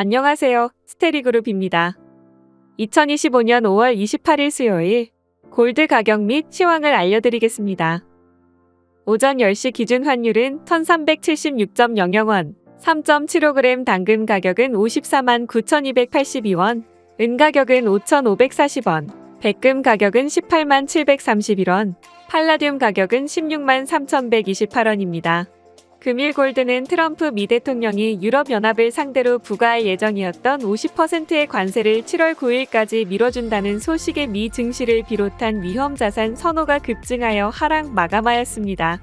안녕하세요. 스테리그룹입니다. 2025년 5월 28일 수요일 골드 가격 및 시황을 알려드리겠습니다. 오전 10시 기준 환율은 1376.00원, 3.75g 당금 가격은 54만 9,282원, 은 가격은 5,540원, 백금 가격은 18만 731원, 팔라듐 가격은 16만 3,128원입니다. 금일 골드는 트럼프 미 대통령이 유럽연합을 상대로 부과할 예정이었던 50%의 관세를 7월 9일까지 미뤄준다는 소식에 미 증시를 비롯한 위험 자산 선호가 급증하여 하락 마감하였습니다.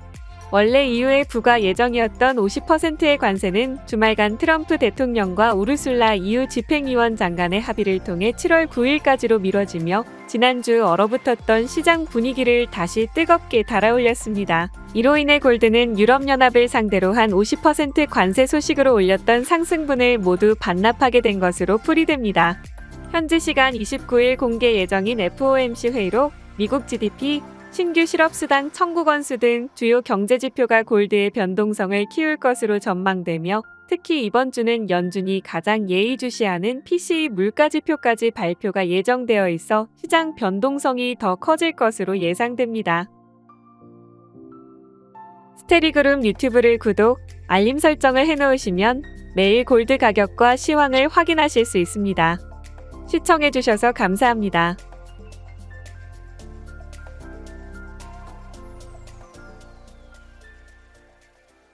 원래 이후에 부과 예정이었던 50%의 관세는 주말간 트럼프 대통령과 우르술라 EU 집행위원장 간의 합의를 통해 7월 9일까지로 미뤄지며 지난주 얼어붙었던 시장 분위기를 다시 뜨겁게 달아올렸습니다. 이로 인해 골드는 유럽연합을 상대로 한 50% 관세 소식으로 올렸던 상승분을 모두 반납하게 된 것으로 풀이됩니다. 현지 시간 29일 공개 예정인 FOMC 회의로 미국 GDP, 신규 실업수당 청구 건수 등 주요 경제 지표가 골드의 변동성을 키울 것으로 전망되며 특히 이번 주는 연준이 가장 예의주시하는 PCE 물가 지표까지 발표가 예정되어 있어 시장 변동성이 더 커질 것으로 예상됩니다. 스테리그룹 유튜브를 구독, 알림 설정을 해놓으시면 매일 골드 가격과 시황을 확인하실 수 있습니다. 시청해주셔서 감사합니다.